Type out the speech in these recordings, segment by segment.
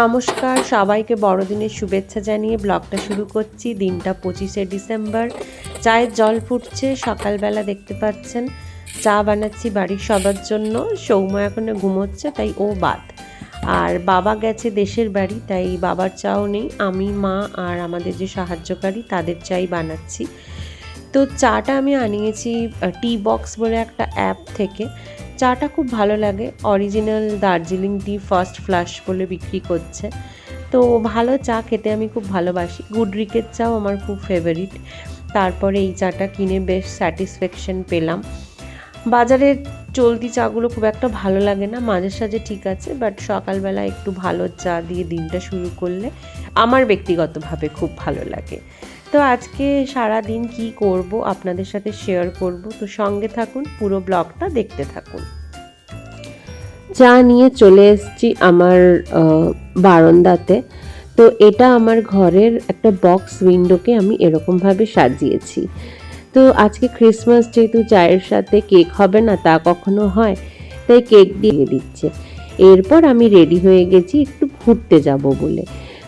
নমস্কার, সবাইকে বড়দিনের শুভেচ্ছা জানিয়ে ব্লগটা শুরু করছি। দিনটা পঁচিশে ডিসেম্বর। চায়ের জল ফুটছে, সকালবেলা দেখতে পাচ্ছেন, চা বানাচ্ছি বাড়ির সবার জন্য। সৌম্য এখনও ঘুমোচ্ছে, তাই ও বাদ। আর বাবা গেছে দেশের বাড়ি, তাই বাবার চাও নেই। আমি, মা আর আমাদের যে সাহায্যকারী, তাদের চাই বানাচ্ছি। তো চাটা আমি আনিয়েছি টি বক্স বলে একটা অ্যাপ থেকে। চাটা খুব ভালো লাগে। Original Darjeeling tea first flush বলে বিক্রি করছে। তো ভালো চা খেতে আমি খুব ভালোবাসি। গুডরিকের চাও আমার খুব ফেভারিট তারপরে এই চাটা কিনে বেশ স্যাটিসফ্যাকশন পেলাম। বাজারের চলতি চাগুলো খুব একটা ভালো লাগে না, মাঝে সাঝে ঠিক আছে বাট সকালবেলা একটু ভালো চা দিয়ে দিনটা শুরু করলে আমার ব্যক্তিগতভাবে খুব ভালো লাগে। তো আজকে সারা দিন কি করব আপনাদের সাথে শেয়ার করব, তো সঙ্গে থাকুন, পুরো ব্লগটা দেখতে থাকুন। চা নিয়ে চলে এসেছি আমার বারান্দাতে, তো এটা আমার ঘরের একটা বক্স উইন্ডোকে আমি এরকমভাবে সাজিয়েছি। তো আজকে ক্রিসমাস যেহেতু চায়ের সাথে কেক হবে না, তা কখনো হয়, তাই কেক দিয়ে দিচ্ছে। এরপর আমি রেডি হয়ে গেছি, একটু ঘুরতে যাব বলে।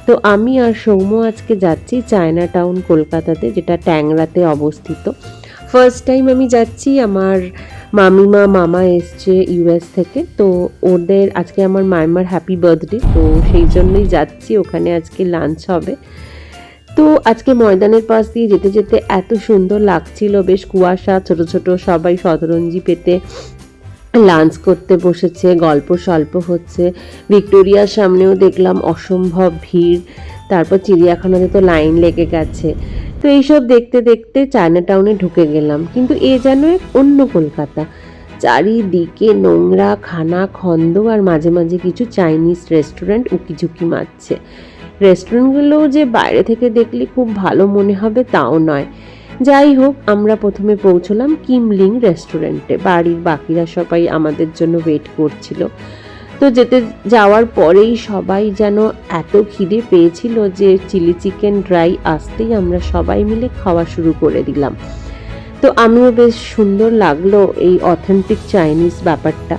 তো আমি আর সৌম্য আজকে যাচ্ছি চায়না টাউন কলকাতাতে, যেটা ট্যাংরাতে অবস্থিত। ফার্স্ট টাইম আমি যাচ্ছি, আমার মামিমা, মামা এসছে ইউএস থেকে, তো ওদের, আজকে আমার মাইমার হ্যাপি বার্থডে তো সেই জন্যই যাচ্ছি, ওখানে আজকে লাঞ্চ হবে। তো আজকে ময়দানের পাশ দিয়ে যেতে যেতে এত সুন্দর লাগছিল, বেশ কুয়াশা, ছোট ছোট সবাই শতরঞ্জি পেতে লাঞ্চ করতে বসেছে, গল্প স্বল্প হচ্ছে। ভিক্টোরিয়ার সামনেও দেখলাম অসম্ভব ভিড়। তারপর চিড়িয়াখানাতে তো লাইন লেগে গেছে। তো এইসব দেখতে দেখতে চায়না টাউনে ঢুকে গেলাম। কিন্তু এ যেন এক অন্য কলকাতা। চারিদিকে নোংরা, খানা, খন্দ আর মাঝে মাঝে কিছু চাইনিজ রেস্টুরেন্ট উকিঝুঁকি মারছে। রেস্টুরেন্টগুলোও যে বাইরে থেকে দেখলে খুব ভালো মনে হবে তাও নয়। যাই হোক, আমরা প্রথমে পৌঁছলাম কিমলিং রেস্টুরেন্টে। বাড়ির বাকিরা সবাই আমাদের জন্য ওয়েট করছিল। তো যেতে যাওয়ার পরেই সবাই যেন এত খিদে পেয়েছিল যে চিলি চিকেন ড্রাই আসতেই আমরা সবাই মিলে খাওয়া শুরু করে দিলাম। তো আমিও বেশ সুন্দর লাগল এই অথেন্টিক চাইনিজ ব্যাপারটা।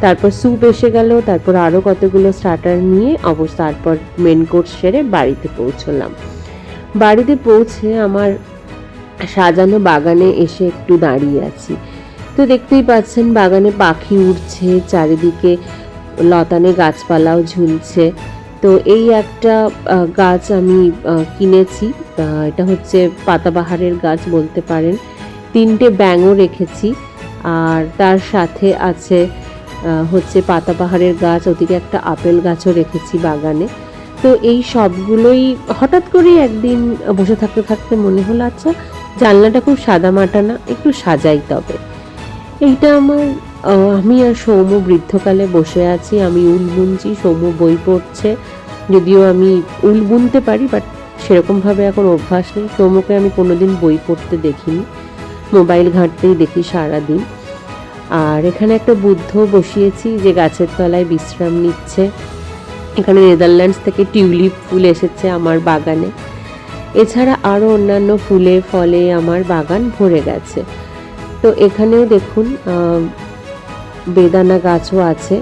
তারপর স্যুপ এসে গেল, তারপর আরও কতগুলো স্টার্টার নিয়ে অবশ্য তারপর মেন কোর্স সেরে বাড়িতে পৌঁছলাম। বাড়িতে পৌঁছে আমার সাজানো বাগানে এসে একটু দাঁড়িয়ে আছি। তো দেখতেই পাচ্ছেন বাগানে পাখি উড়ছে, চারিদিকে লতানে গাছপালাও ঝুলছে। তো এই একটা গাছ আমি কিনেছি। এটা হচ্ছে পাতাবাহারের গাছ বলতে পারেন। তিনটে ব্যাঙও রেখেছি। আর তার সাথে আছে হচ্ছে পাতাবাহারের গাছ, ওদিকে একটা আপেল গাছও রেখেছি বাগানে। তো এই সবগুলোই হঠাৎ করেই একদিন বসে থাকতে থাকতে মনে হলো আচ্ছা জানলাটা খুব সাদা মাটা না, একটু সাজাই তবে। এইটা আমার আমি আর সৌম্য বৃদ্ধকালে বসে আছি, আমি উল বুনছি, সৌম্য বই পড়ছে। যদিও আমি উল বুনতে পারি, বাট সেরকমভাবে এখন অভ্যাস নেই। সৌম্যকে আমি কোনোদিন বই পড়তে দেখিনি। মোবাইল ঘাঁটতেই দেখি সারাদিন। আর এখানে একটা বুদ্ধ বসিয়েছি যে গাছের তলায় বিশ্রাম নিচ্ছে। এখানে নেদারল্যান্ডস থেকে টিউলিপ ফুল এসেছে আমার বাগানে। এছাড়া আরও অন্যান্য ফুলে, ফলে আমার বাগান ভরে গেছে। তো এখানেও দেখুন বেদানা গাছও আছে,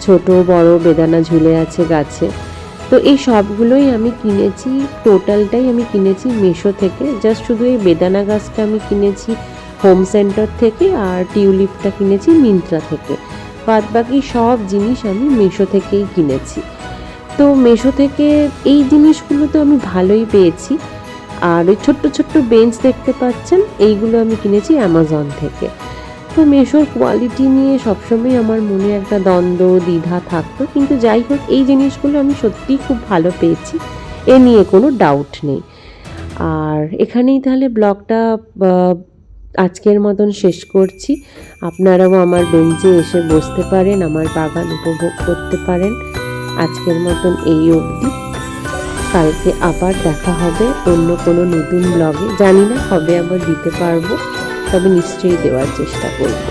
ছোট, বড় বেদানা ঝুলে আছে গাছে। তো এই সবগুলোই আমি কিনেছি, টোটালটাই আমি কিনেছি মেশো থেকে। জাস্ট শুধু এই বেদানা গাছটা আমি কিনেছি হোম সেন্টার থেকে আর টিউলিপটা কিনেছি মিন্ত্রা থেকে। বাদ বাকি সব জিনিস আমি মেশো থেকেই কিনেছি। তো মেশো থেকে এই জিনিসগুলো তো আমি ভালোই পেয়েছি। আর ওই ছোট্ট ছোট্ট বেঞ্চ দেখতে পাচ্ছেন, এইগুলো আমি কিনেছি অ্যামাজন থেকে। তো মেশোর কোয়ালিটি নিয়ে সবসময় আমার মনে একটা দ্বন্দ্ব, দ্বিধা থাকতো। কিন্তু যাই হোক, এই জিনিসগুলো আমি সত্যিই খুব ভালো পেয়েছি। এ নিয়ে কোনো ডাউট নেই। আর এখানেই তাহলে ব্লগটা আজকের মতন শেষ করছি। আপনারাও আমার বেঞ্চে এসে বসতে পারেন, আমার বাগান উপভোগ করতে পারেন। আজকের মতন এই অবধি। কালকে আবার দেখা হবে অন্য কোনো নতুন ব্লগে জানি না কবে আবার দিতে পারব, তবে নিশ্চয়ই দেওয়ার চেষ্টা করব।